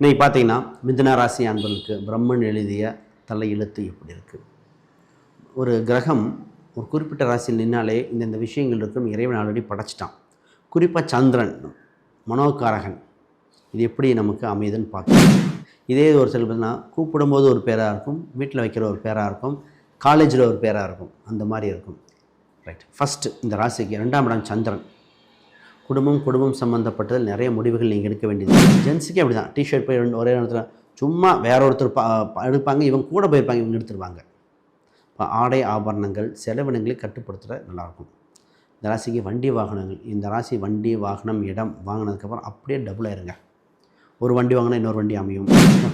இன்றைக்கி பார்த்தீங்கன்னா மிதுன ராசி அன்பர்களுக்கு பிரம்மன் எழுதிய தலையெழுத்து எப்படி இருக்குது ஒரு கிரகம் ஒரு குறிப்பிட்ட ராசியில் நின்னாலே இந்தந்த விஷயங்கள் இருக்கும். இறைவன் ஆல்ரெடி படைச்சிட்டான். குறிப்பாக சந்திரன் மனோகாரகன். இது எப்படி நமக்கு அமையுதுன்னு பார்க்கணும் இதே ஒரு சில பார்த்தீங்கன்னா கூப்பிடும்போது ஒரு பேராக இருக்கும் வீட்டில் வைக்கிற ஒரு பேராக இருக்கும் காலேஜில் ஒரு பேராக இருக்கும். அந்த மாதிரி இருக்கும். ரைட் ஃபஸ்ட்டு இந்த ராசிக்கு ரெண்டாம் இடம் சந்திரன். குடும்பம் குடும்பம் சம்மந்தப்பட்டதில் நிறைய முடிவுகள் நீங்கள் எடுக்க வேண்டியது. ஜென்ஸுக்கே அப்படி தான் டிஷர்ட் போய் ஒரே இடத்துல சும்மா வேற ஒருத்தர் பா எடுப்பாங்க இவங்க கூட போயிருப்பாங்க இவங்க எடுத்துருவாங்க. இப்போ ஆடை ஆபரணங்கள் செலவினங்களை கட்டுப்படுத்துகிற நல்லாயிருக்கும். இந்த ராசிக்கு வண்டி வாகனங்கள் இந்த ராசி வண்டி வாகனம் இடம் வாங்கினதுக்கப்புறம் அப்படியே டபுள் ஆயிருங்க. ஒரு வண்டி வாங்கினா இன்னொரு வண்டி அமையும்.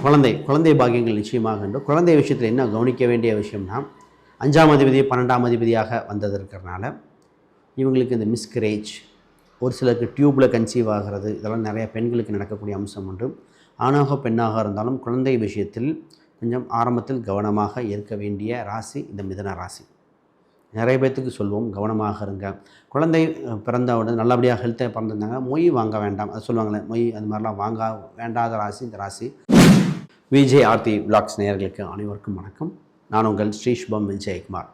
குழந்தை குழந்தை பாக்கியங்கள் நிச்சயமாக உண்டு. குழந்தை விஷயத்தில் என்ன கவனிக்க வேண்டிய விஷயம்னா அஞ்சாம் அதிபதி பன்னெண்டாம் அதிபதியாக வந்தது இருக்கிறனால இவங்களுக்கு இந்த மிஸ்கரேஜ் ஒரு சிலருக்கு டியூப்பில் கன்சீவ் ஆகிறது. இதெல்லாம் நிறைய பெண்களுக்கு நடக்கக்கூடிய அம்சம் உண்டு. ஆணாக பெண்ணாக இருந்தாலும் குழந்தை விஷயத்தில் கொஞ்சம் ஆரம்பத்தில் கவனமாக இருக்க வேண்டிய ராசி இந்த மிதன ராசி. நிறைய பேர்த்துக்கு சொல்வோம் கவனமாக இருங்க. குழந்தை பிறந்தவுடன் பிறந்த உடனே நல்லபடியாக ஹெல்த்தை பிறந்திருந்தாங்க மொய் வாங்க வேண்டாம். அது சொல்லுவாங்களே மொய் அந்த மாதிரிலாம் வாங்க வேண்டாத ராசி இந்த ராசி. விஜய் ஆர்த்தி பிளாக்ஸ் நேயர்களுக்கு அனைவருக்கும் வணக்கம். நான் உங்கள் ஸ்ரீஷ்பம் விஜயகுமார்.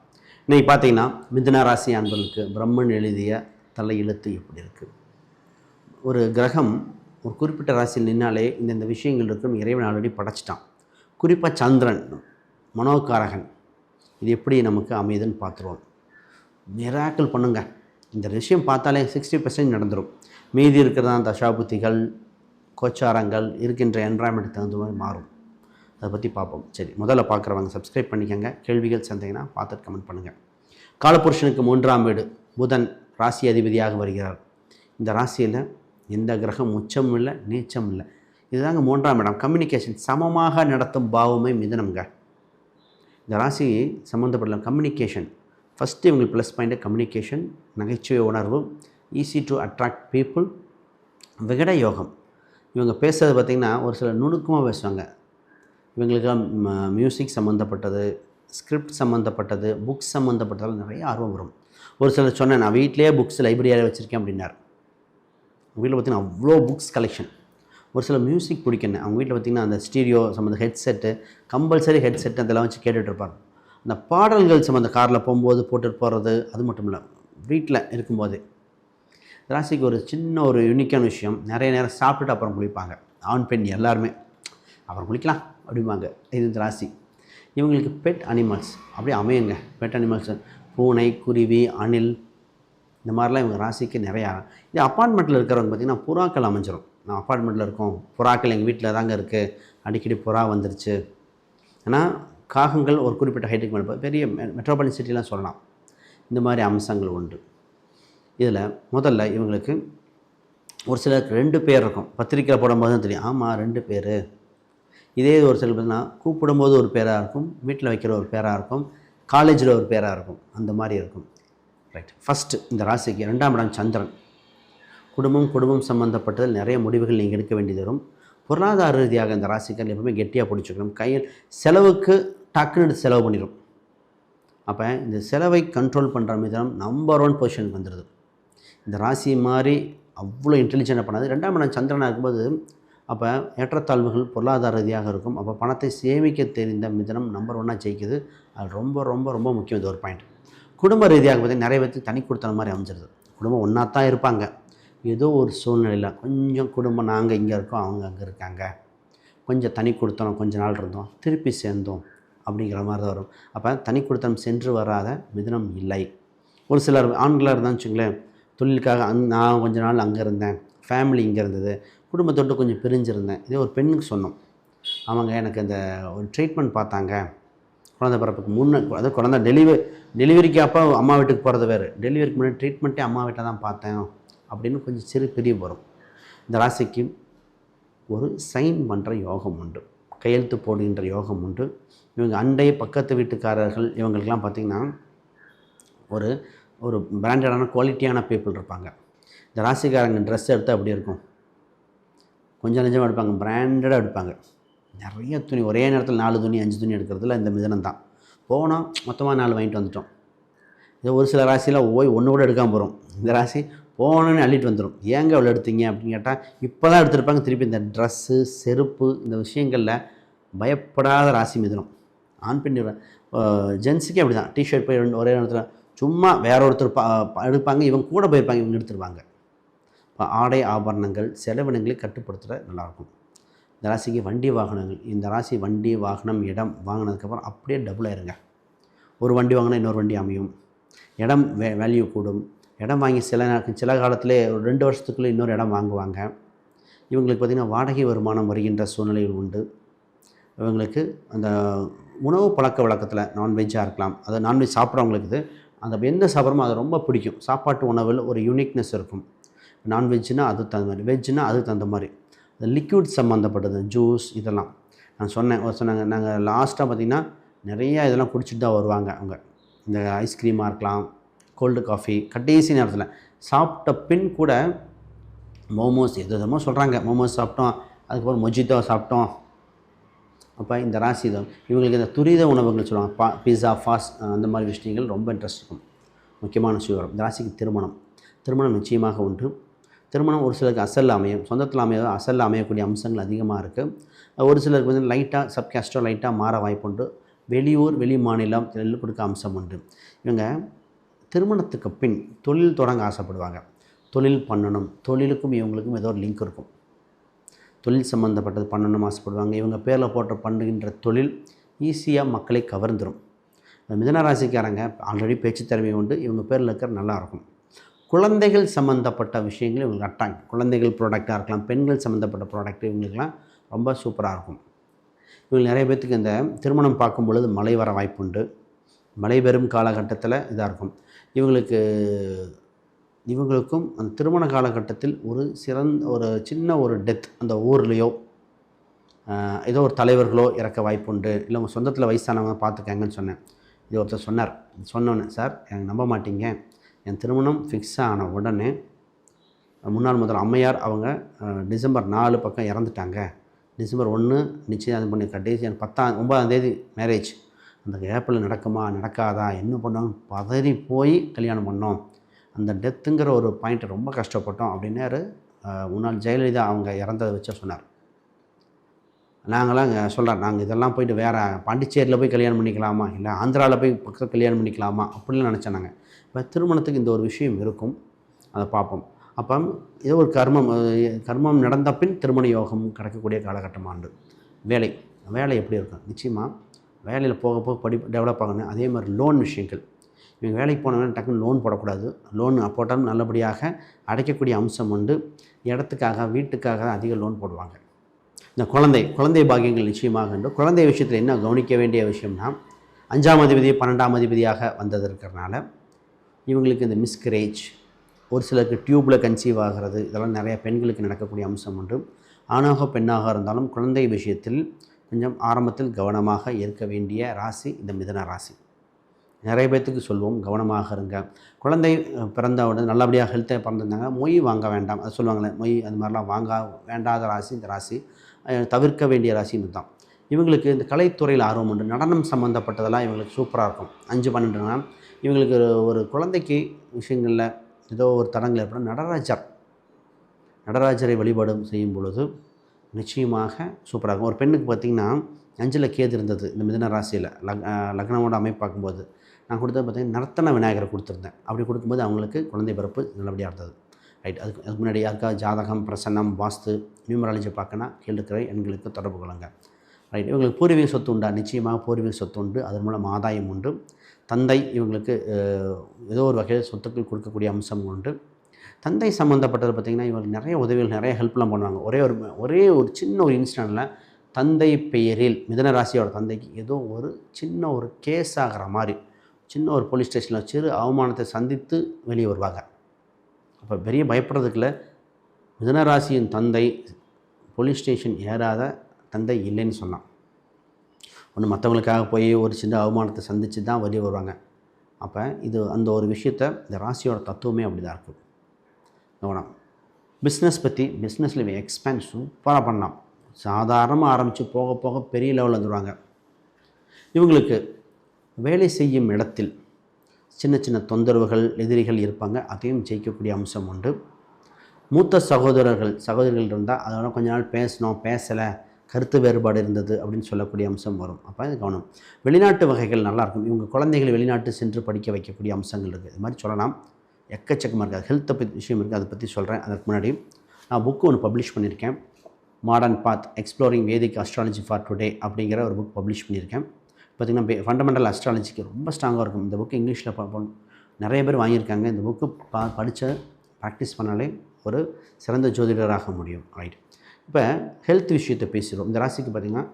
இன்னைக்கு பார்த்தீங்கன்னா மிதன ராசி அன்பர்களுக்கு பிரம்மன் எழுதிய தலை எழுத்து எப்படி இருக்குது ஒரு கிரகம் ஒரு குறிப்பிட்ட ராசியில் நின்னாலே இந்தந்த விஷயங்கள் இருக்கும். இறைவன் ஆல்ரெடி படைச்சிட்டான். குறிப்பாக சந்திரன் மனோகாரகன். இது எப்படி நமக்கு அமையுதுன்னு பார்த்துருவோம். மிராக்கள் பண்ணுங்க. இந்த விஷயம் பார்த்தாலே சிக்ஸ்டி பர்சன்ட் நடந்துடும் மீதி இருக்கிறதா தசாபுத்திகள் கோச்சாரங்கள் இருக்கின்ற என்வரான்மெண்ட் தகுந்த மாதிரி மாறும். அதை பற்றி பார்ப்போம். சரி முதல்ல பார்க்குறவங்க சப்ஸ்கிரைப் பண்ணிக்கோங்க. கேள்விகள் சந்தைங்கன்னா பார்த்துட்டு கமெண்ட் பண்ணுங்கள் காலபுருஷனுக்கு மூன்றாம் வீடு புதன். ராசி அதிபதியாக வருகிறார். இந்த ராசியில் எந்த கிரகம் உச்சமும் இல்லை நீச்சம் இல்லை. இதுதாங்க மூன்றாம் இடம். கம்யூனிகேஷன் சமமாக நடத்தும் பாவமே மிதனம்ங்க. இந்த ராசி சம்மந்தப்பட்ட கம்யூனிகேஷன் ஃபஸ்ட்டு இவங்களுக்கு ப்ளஸ் பாயிண்ட்டு கம்யூனிகேஷன் நகைச்சுவை உணர்வு ஈஸி டு அட்ராக்ட் பீப்புள் விகட யோகம். இவங்க பேசுகிறது பார்த்திங்கன்னா ஒரு சில நுணுக்கமாக பேசுவாங்க. இவங்களுக்கு மியூசிக் சம்மந்தப்பட்டது ஸ்கிரிப்ட் சம்மந்தப்பட்டது புக்ஸ் சம்மந்தப்பட்டதால் நிறைய ஆர்வம் வரும். ஒரு சிலர் சொன்னேன் நான் வீட்டிலேயே புக்ஸ் லைப்ரரியாக வச்சுருக்கேன் அப்படின்னார். வீட்டில் பார்த்திங்கன்னா அவ்வளோ புக்ஸ் கலெக்ஷன் ஒரு சில மியூசிக் பிடிக்கணும் அவங்க வீட்டில் பார்த்திங்கன்னா அந்த ஸ்டீரியோ சம்மந்த ஹெட்செட்டு கம்பல்சரி ஹெட்செட் அதெல்லாம் வச்சு கேட்டுட்டு அந்த பாடல்கள் சம்மந்த காரில் போகும்போது போட்டுட்டு போகிறது அது மட்டும் இல்லை வீட்டில் இருக்கும்போது. ராசிக்கு ஒரு சின்ன ஒரு யூனிக்கான விஷயம் நிறைய நேரம் சாப்பிட்டுட்டு அப்புறம் குளிப்பாங்க. ஆண் பெண் எல்லாருமே. அப்புறம் குளிக்கலாம் அப்படிம்பாங்க. இது இந்த ராசி. இவங்களுக்கு பெட் அனிமல்ஸ் அப்படியே அமையுங்க. பெட் அனிமல்ஸ் பூனை குருவி அணில் இந்த மாதிரிலாம் இவங்க ராசிக்கு நிறையா. இது அப்பார்ட்மெண்ட்டில் இருக்கிறவங்க பார்த்திங்கன்னா புறாக்கள் அமைஞ்சிரும். நான் அப்பார்ட்மெண்ட்டில் இருக்கோம். புறாக்கள் எங்கள் வீட்டில் தாங்க இருக்குது அடிக்கடி புறா வந்துருச்சு. ஏன்னா காகங்கள் ஒரு குறிப்பிட்ட ஹைட்டுக்கு மேலே பெரிய மெட்ரோபாலின் சிட்டிலாம் சொல்லலாம். இந்த மாதிரி அம்சங்கள் உண்டு. இதில் முதல்ல இவங்களுக்கு ஒரு சிலருக்கு ரெண்டு பேர் இருக்கும். பத்திரிக்கையில் போடும்போது தான் தெரியும். ஆமாம் ரெண்டு பேர். இதே ஒரு சில பார்த்தீங்கன்னா கூப்பிடும்போது ஒரு பேராக இருக்கும். வீட்டில் வைக்கிற ஒரு பேராக இருக்கும். காலேஜில் ஒரு பேராக இருக்கும். அந்த மாதிரி இருக்கும். ரைட் ஃபஸ்ட்டு இந்த ராசிக்கு ரெண்டாம் இடம் சந்திரன். குடும்பம் குடும்பம் சம்மந்தப்பட்டதில் நிறைய முடிவுகள் நீங்கள் எடுக்க வேண்டியது வரும். பொருளாதார ரீதியாக இந்த ராசிக்காரர்கள் எப்பவுமே கெட்டியாக பிடிச்சிக்கணும். கையில் செலவுக்கு டக்குன்னு செலவு பண்ணிடும் அப்போ இந்த செலவை கண்ட்ரோல் பண்ணுற மிதம் நம்பர் ஒன் பொசிஷனுக்கு வந்துடுது இந்த ராசி மாதிரி அவ்வளோ இன்டெலிஜென்ட்டாக பண்ணாது. ரெண்டாம் இடம் சந்திரனாக இருக்கும்போது அப்போ ஏற்றத்தாழ்வுகள் பொருளாதார ரீதியாக இருக்கும். அப்போ பணத்தை சேமிக்க தெரிந்த மிதனம் நம்பர் ஒன்னாக ஜெயிக்குது. அது ரொம்ப ரொம்ப ரொம்ப முக்கியம். இது ஒரு பாயிண்ட் குடும்ப ரீதியாக பார்த்தீங்கன்னா நிறைய பேருக்கு தனி கொடுத்தன மாதிரி அமைஞ்சிருது. குடும்பம் ஒன்றா தான் இருப்பாங்க. ஏதோ ஒரு சூழ்நிலையில் கொஞ்சம் குடும்பம் நாங்கள் இங்கே இருக்கோம் அவங்க அங்கே இருக்காங்க. கொஞ்சம் தனி கொடுத்தனம் கொஞ்ச நாள் இருந்தோம் திருப்பி சேர்ந்தோம் அப்படிங்கிற மாதிரி தான் வரும். அப்போ தனி கொடுத்தனம் சென்று வராத மிதனம் இல்லை. ஒரு சிலர் ஆண்களாக இருந்தான்னு வச்சுங்களேன் தொழிலுக்காக அங் நான் கொஞ்ச நாள் அங்கே இருந்தேன் ஃபேமிலி இங்கே இருந்தது குடும்பத்தோட்டு கொஞ்சம் பிரிஞ்சிருந்தேன். இதே ஒரு பெண்ணுக்கு சொன்னோம். அவங்க எனக்கு அந்த ஒரு ட்ரீட்மெண்ட் பார்த்தாங்க. குழந்தை பிறப்புக்கு முன்னே அதாவது குழந்தை டெலிவரி டெலிவரிக்கு அப்போ அம்மா வீட்டுக்கு போகிறது வேறு. டெலிவரிக்கு முன்னாடி ட்ரீட்மெண்ட்டே அம்மா வீட்டில் தான் பார்த்தேன். அப்படின்னு கொஞ்சம் சிறு பிரிய வரும். இந்த ராசிக்கு ஒரு சைன் பண்ணுற யோகம் உண்டு. கையெழுத்து போடுகின்ற யோகம் உண்டு. இவங்க அண்டை பக்கத்து வீட்டுக்காரர்கள் இவங்களுக்கெல்லாம் பார்த்திங்கன்னா ஒரு ஒரு பிராண்டடான குவாலிட்டியான பீப்புள் இருப்பாங்க. இந்த ராசிக்காரங்க ட்ரெஸ் எடுத்தால் அப்படி இருக்கும்? கொஞ்சம் நெஞ்சமாக எடுப்பாங்க பிராண்டடாக எடுப்பாங்க. நிறைய துணி ஒரே நேரத்தில் நாலு துணி அஞ்சு துணி எடுக்கிறதுல இந்த மிதனம் தான். போனோம் மொத்தமாக நாலு வாங்கிட்டு வந்துட்டோம். இது ஒரு சில ராசியில் ஓய் ஒன்று கூட எடுக்காமல் போகிறோம் இந்த ராசி போனோன்னு அள்ளிட்டு வந்துடும் ஏங்க அவ்வளோ எடுத்தீங்க அப்படின்னு கேட்டால் இப்போ தான் எடுத்திருப்பாங்க. திருப்பி இந்த ட்ரெஸ்ஸு செருப்பு இந்த விஷயங்களில் பயப்படாத ராசி மிதனம். ஆண் பெண் ஜென்ஸுக்கே அப்படி தான் டிஷர்ட் போய் ஒரே நேரத்தில் சும்மா வேற ஒருத்தர் பா எடுப்பாங்க. இவங்க கூட போயிருப்பாங்க இவங்க எடுத்துருவாங்க ஆடை ஆபரணங்கள் செலவினங்களை கட்டுப்படுத்துகிற நல்லாயிருக்கும் இந்த ராசிக்கு வண்டி வாகனங்கள் இந்த ராசி வண்டி வாகனம் இடம் வாங்கினதுக்கப்புறம் அப்படியே டபுள் ஆயிருங்க. ஒரு வண்டி வாங்கினா இன்னொரு வண்டி அமையும். இடம் வே வேல்யூ கூடும். இடம் வாங்கி சில நேரம் சில காலத்திலே ஒரு ரெண்டு வருஷத்துக்குள்ளே இன்னொரு இடம் வாங்குவாங்க. இவங்களுக்கு பார்த்திங்கன்னா வாடகை வருமானம் வருகின்ற சூழ்நிலைகள் உண்டு. இவங்களுக்கு அந்த உணவு பழக்க வழக்கத்தில் நான்வெஜ்ஜாக இருக்கலாம். அது நான்வெஜ் சாப்பிட்றவங்களுக்கு இது அந்த எந்த சாப்பிட்றமோ அது ரொம்ப பிடிக்கும். சாப்பாட்டு உணவில் ஒரு யூனிக்னஸ் இருக்கும். நான்வெஜ்னால் அது தகுந்த மாதிரி. வெஜ்னால் அது தகுந்த மாதிரி. இந்த லிக்யூட் சம்மந்தப்பட்டது ஜூஸ் இதெல்லாம். நான் சொன்னேன் ஒரு சொன்னாங்க நாங்கள் லாஸ்ட்டாக பார்த்திங்கன்னா நிறையா இதெல்லாம் குடிச்சிட்டு தான் வருவாங்க அவங்க. இந்த ஐஸ்கிரீமாக இருக்கலாம் கோல்டு காஃபி கடைசி நேரத்தில். சாப்பிட்ட பின் கூட மோமோஸ் எது எதுமோ சொல்கிறாங்க மோமோஸ் சாப்பிட்டோம் அதுக்கப்புறம் மொஜித்தோ சாப்பிட்டோம். அப்போ இந்த ராசி தான் இவங்களுக்கு இந்த துரித உணவுகள் சொல்லுவாங்க. பா பிஸா ஃபாஸ்ட் அந்த மாதிரி விஷயங்கள் ரொம்ப இன்ட்ரெஸ்ட் இருக்கும். முக்கியமான விஷயம் வரும். இந்த ராசிக்கு திருமணம். திருமணம் நிச்சயமாக உண்டு. திருமணம் ஒரு சிலருக்கு அசல் அமையும் சொந்தத்தில் அமைய அசல் அமையக்கூடிய அம்சங்கள் அதிகமாக இருக்குது ஒரு சிலருக்கு வந்து லைட்டாக சப்காஸ்டோ லைட்டாக மாற வாய்ப்புண்டு. வெளியூர் வெளி மாநிலம் நெல் கொடுக்க அம்சம் உண்டு. இவங்க திருமணத்துக்கு பின் தொழில் தொடங்க ஆசைப்படுவாங்க. தொழில் பண்ணணும். தொழிலுக்கும் இவங்களுக்கும் ஏதோ ஒரு லிங்க் இருக்கும். தொழில் சம்மந்தப்பட்டது பண்ணணும் ஆசைப்படுவாங்க. இவங்க பேரில் போட்டு பண்ணுகின்ற தொழில் ஈஸியாக மக்களை கவர்ந்துடும் மிதன ராசிக்காரங்க ஆல்ரெடி பேச்சு திறமை உண்டு. இவங்க பேரில் இருக்கிற நல்லாயிருக்கும் குழந்தைகள் சம்மந்தப்பட்ட விஷயங்கள் இவங்களுக்கு அட்டாங்க குழந்தைகள் ப்ராடக்டாக இருக்கலாம் பெண்கள் சம்மந்தப்பட்ட ப்ராடக்ட் இவங்களுக்குலாம் ரொம்ப சூப்பராக இருக்கும். இவங்க நிறைய பேர்த்துக்கு இந்த திருமணம் பார்க்கும் பொழுது மழை வர வாய்ப்புண்டு. மழை பெறும் காலகட்டத்தில் இதாக இருக்கும். இவங்களுக்கு இவங்களுக்கும் அந்த திருமண காலகட்டத்தில் ஒரு சிறந்த ஒரு சின்ன ஒரு டெத் அந்த ஊர்லேயோ ஏதோ ஒரு தலைவர்களோ இறக்க வாய்ப்புண்டு. இல்லை உங்கள் சொந்தத்தில் வயசானவங்க பார்த்துக்கங்கன்னு சொன்னேன். இது ஒருத்தர் சொன்னார். சொன்னோன்னே சார் எனக்கு நம்ப மாட்டீங்க. என் திருமணம் ஃபிக்ஸ் ஆன உடனே முன்னாள் முதல் அம்மையார் அவங்க டிசம்பர் நாலு பக்கம் இறந்துட்டாங்க. டிசம்பர் ஒன்று நிச்சயம் அது பண்ணி கடைசி எனக்கு பத்தாம் ஒன்பதாம் தேதி மேரேஜ் அந்த கேப்பில் நடக்குமா நடக்காதா என்ன பண்ணோம் பதறி போய் கல்யாணம் பண்ணோம். அந்த டெத்துங்கிற ஒரு பாயிண்ட்டை ரொம்ப கஷ்டப்பட்டோம் அப்படின்னாரு முன்னாள் ஜெயலலிதா அவங்க இறந்ததை வச்சு சொன்னார். நாங்களாம் சொல்கிறேன் நாங்கள் இதெல்லாம் போயிட்டு வேறு பாண்டிச்சேரியில் போய் கல்யாணம் பண்ணிக்கலாமா? இல்லை ஆந்திராவில் போய் பக்கத்தில் கல்யாணம் பண்ணிக்கலாமா? அப்படிலாம் நினச்சேன் நாங்கள் இப்போ திருமணத்துக்கு இந்த ஒரு விஷயம் இருக்கும். அதை பார்ப்போம். அப்போ ஏதோ ஒரு கர்மம் கர்மம் நடந்த பின் திருமண யோகம் கிடைக்கக்கூடிய காலகட்டம் ஆண்டு வேலை. வேலை எப்படி இருக்கும்? நிச்சயமாக வேலையில் போக போக படி டெவலப் ஆகணும். அதே மாதிரி லோன் விஷயங்கள். இவங்க வேலைக்கு போனவங்க டக்குன்னு லோன் போடக்கூடாது. லோன் போட்டாலும் நல்லபடியாக அடைக்கக்கூடிய அம்சம் உண்டு. இடத்துக்காக வீட்டுக்காக அதிக லோன் போடுவாங்க. இந்த குழந்தை குழந்தை பாக்கியங்கள் நிச்சயமாக உண்டு. குழந்தை விஷயத்தில் என்ன கவனிக்க வேண்டிய விஷயம்னா அஞ்சாம் அதிபதி பன்னெண்டாம் அதிபதியாக வந்தது இருக்கிறனால இவங்களுக்கு இந்த மிஸ்கரேஜ் ஒரு சிலருக்கு டியூப்பில் கன்சீவ் ஆகிறது இதெல்லாம் நிறைய பெண்களுக்கு நடக்கக்கூடிய அம்சம் உண்டு. ஆணாக பெண்ணாக இருந்தாலும் குழந்தை விஷயத்தில் கொஞ்சம் ஆரம்பத்தில் கவனமாக இருக்க வேண்டிய ராசி இந்த மிதன ராசி. நிறைய பேர்த்துக்கு சொல்வோம் கவனமாக இருங்க. குழந்தை பிறந்த உடனே நல்லபடியாக ஹெல்த்தாக பிறந்திருந்தாங்க மொய் வாங்க வேண்டாம். அது சொல்லுவாங்களே மொய் அது மாதிரிலாம் வாங்க வேண்டாத ராசி இந்த ராசி. தவிர்க்க வேண்டிய ராசின்னு தான் இவங்களுக்கு இந்த கலைத்துறையில் ஆர்வம் உண்டு. நடனம் சம்மந்தப்பட்டதெல்லாம் இவங்களுக்கு சூப்பராக இருக்கும். அஞ்சு பன்னெண்டுனா இவங்களுக்கு ஒரு- ஒரு குழந்தைக்கு விஷயங்களில் ஏதோ ஒரு தடங்கள் ஏற்படும். நடராஜர் நடராஜரை வழிபாடு செய்யும் பொழுது நிச்சயமாக சூப்பராக இருக்கும். ஒரு பெண்ணுக்கு பார்த்திங்கன்னா அஞ்சில் கேது இருந்தது இந்த மிதன ராசியில். லக் லக்னமோட அமைப்பு பார்க்கும்போது நான் கொடுத்தது பார்த்திங்கன்னா நர்த்தன விநாயகரை கொடுத்துருந்தேன். அப்படி கொடுக்கும்போது அவங்களுக்கு குழந்தை பிறப்பு நல்லபடியாக இருந்தது. ரைட் அதுக்கு அதுக்கு முன்னாடி யாருக்காவது ஜாதகம் பிரசன்னம் வாஸ்து நியூமராலஜி பார்க்கனா கேளுக்கிற எண்களுக்கு தொடர்பு கொள்ளுங்க. ரைட் இவங்களுக்கு பூர்வீக சொத்து உண்டா? நிச்சயமாக பூர்வீக சொத்து உண்டு. அதன் மூலம் ஆதாயம் உண்டு. தந்தை இவங்களுக்கு ஏதோ ஒரு வகையில் சொத்துக்கள் கொடுக்கக்கூடிய அம்சம் உண்டு. தந்தை சம்மந்தப்பட்டது பார்த்திங்கன்னா இவங்களுக்கு நிறைய உதவிகள் நிறைய ஹெல்ப்லாம் பண்ணுவாங்க. ஒரே ஒரு ஒரே ஒரு சின்ன ஒரு இன்சிடெண்ட்டில் தந்தை பெயரில் மிதன ராசியோட தந்தைக்கு ஏதோ ஒரு சின்ன ஒரு கேஸ் ஆகிற மாதிரி சின்ன ஒரு போலீஸ் ஸ்டேஷனில் சிறு அவமானத்தை சந்தித்து வெளியே வருவாங்க. அப்போ பெரிய பயப்படுறதுக்குள்ள மிதன ராசியின் தந்தை போலீஸ் ஸ்டேஷன் ஏறாத தந்தை இல்லைன்னு சொன்னான். ஒன்று மற்றவங்களுக்காக போய் ஒரு சின்ன அவமானத்தை சந்தித்து தான் வெளியே வருவாங்க. அப்போ இது அந்த ஒரு விஷயத்த இந்த ராசியோட தத்துவமே அப்படி தான் இருக்குது கவனம் பிஸ்னஸ் பற்றி பிஸ்னஸில் இவன் எக்ஸ்பேண்ட் சூப்பராக பண்ணான். சாதாரணமாக ஆரம்பித்து போக போக பெரிய லெவலில் வந்துடுவாங்க இவங்களுக்கு வேலை செய்யும் இடத்தில் சின்ன சின்ன தொந்தரவுகள் எதிரிகள் இருப்பாங்க. அதையும் ஜெயிக்கக்கூடிய அம்சம் உண்டு. மூத்த சகோதரர்கள் சகோதரிகள் இருந்தால் அதோட கொஞ்ச நாள் பேசணும் பேசலை கருத்து வேறுபாடு இருந்தது அப்படின்னு சொல்லக்கூடிய அம்சம் வரும். அப்போ இது கவனம். வெளிநாட்டு வகைகள் நல்லாயிருக்கும் இவங்க குழந்தைகள் வெளிநாட்டு சென்று படிக்க வைக்கக்கூடிய அம்சங்கள் இருக்குது இது மாதிரி சொல்லலாம். எக்கச்சக்கமாக இருக்குது ஹெல்த்தை பற்றி விஷயம் இருக்குது அதை பற்றி சொல்கிறேன் அதுக்கு முன்னாடி நான் புக்கு ஒன்று பப்ளிஷ் பண்ணியிருக்கேன். Modern path exploring Vedic astrology for today அப்படிங்கிற ஒரு புக் பப்ளிஷ் பண்ணியிருக்கேன். பார்த்திங்கன்னா ஃபண்டமெண்டல் அஸ்ட்ராலஜிக்கு ரொம்ப ஸ்ட்ராங்காக இருக்கும். இந்த புக்கு இங்கிலீஷில் பார்ப்போம். நிறைய பேர் வாங்கியிருக்காங்க. இந்த புக்கு பா படித்த ப்ராக்டிஸ் பண்ணாலே ஒரு சிறந்த ஜோதிடராக முடியும். ரைட் இப்போ ஹெல்த் விஷயத்தை பேசுகிறோம் இந்த ராசிக்கு பார்த்திங்கன்னா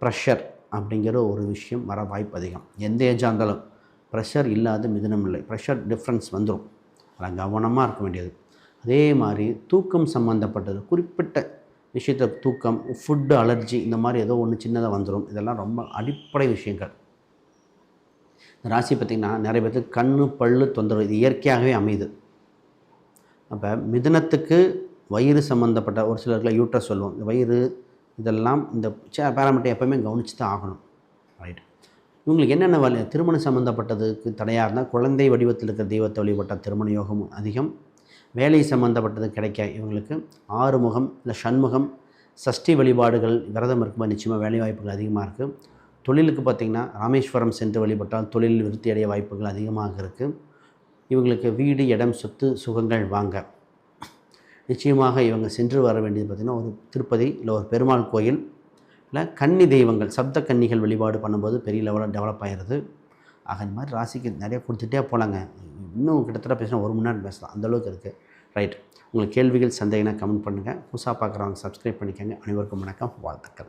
ப்ரெஷர் அப்படிங்கிற ஒரு விஷயம் வர வாய்ப்பு அதிகம். எந்த ஏஜாக இருந்தாலும் ப்ரெஷர் இல்லாத மிதனம் இல்லை. ப்ரெஷர் டிஃப்ரென்ஸ் வந்துடும் அதில் கவனமாக இருக்க வேண்டியது. அதே மாதிரி தூக்கம் சம்மந்தப்பட்டது குறிப்பிட்ட விஷயத்தை தூக்கம் ஃபுட்டு அலர்ஜி இந்த மாதிரி ஏதோ ஒன்று சின்னதாக வந்துடும் இதெல்லாம் ரொம்ப அடிப்படை விஷயங்கள். இந்த ராசி பார்த்திங்கன்னா நிறைய பேருக்கு கண்ணு பல்லு தொந்தரவு இது இயற்கையாகவே அமையுது. அப்போ மிதனத்துக்கு வயிறு சம்மந்தப்பட்ட ஒரு சிலருக்குலாம் யூட்ரஸ் சொல்லுவோம். இந்த வயிறு இதெல்லாம் இந்த பேராமீட்டர் எப்போவுமே கவனித்து தான் ஆகணும். ரைட் இவங்களுக்கு என்னென்ன வழி திருமணம் சம்மந்தப்பட்டதுக்கு தடையாக இருந்தால் குழந்தை வடிவத்தில் இருக்கிற தெய்வத்தை வழிபட்ட திருமண யோகம் அதிகம். வேலை சம்மந்தப்பட்டது கிடைக்க இவங்களுக்கு ஆறுமுகம் இல்லை சண்முகம் சஷ்டி வழிபாடுகள் விரதம் இருக்கும்போது நிச்சயமாக வேலை வாய்ப்புகள் அதிகமாக இருக்குது தொழிலுக்கு பார்த்திங்கன்னா ராமேஸ்வரம் சென்று வழிபட்டால் தொழில் விருத்தி அடைய வாய்ப்புகள் அதிகமாக இருக்குது இவங்களுக்கு வீடு இடம் சொத்து சுகங்கள் வாங்க. நிச்சயமாக இவங்க சென்று வர வேண்டியது பார்த்திங்கன்னா ஒரு திருப்பதி இல்லை ஒரு பெருமாள் கோயில் இல்லை கன்னி தெய்வங்கள் சப்த கன்னிகள் வழிபாடு பண்ணும்போது பெரிய லெவலில் டெவலப் ஆகிடுது ஆக இந்த மாதிரி ராசிக்கு நிறைய கொடுத்துட்டே போகலாங்க இன்னும் கிட்டத்தட்ட பேசினா ஒரு மணி நேரம் பேசலாம். அந்தளவுக்கு இருக்குது ரைட். உங்களுக்கு கேள்விகள் சந்தேகம்னா கமெண்ட் பண்ணுங்கள் புதுசாக பார்க்குறவங்க சப்ஸ்கிரைப் பண்ணிக்கோங்க. அனைவருக்கும் வணக்கம். வாழ்த்துக்கள்.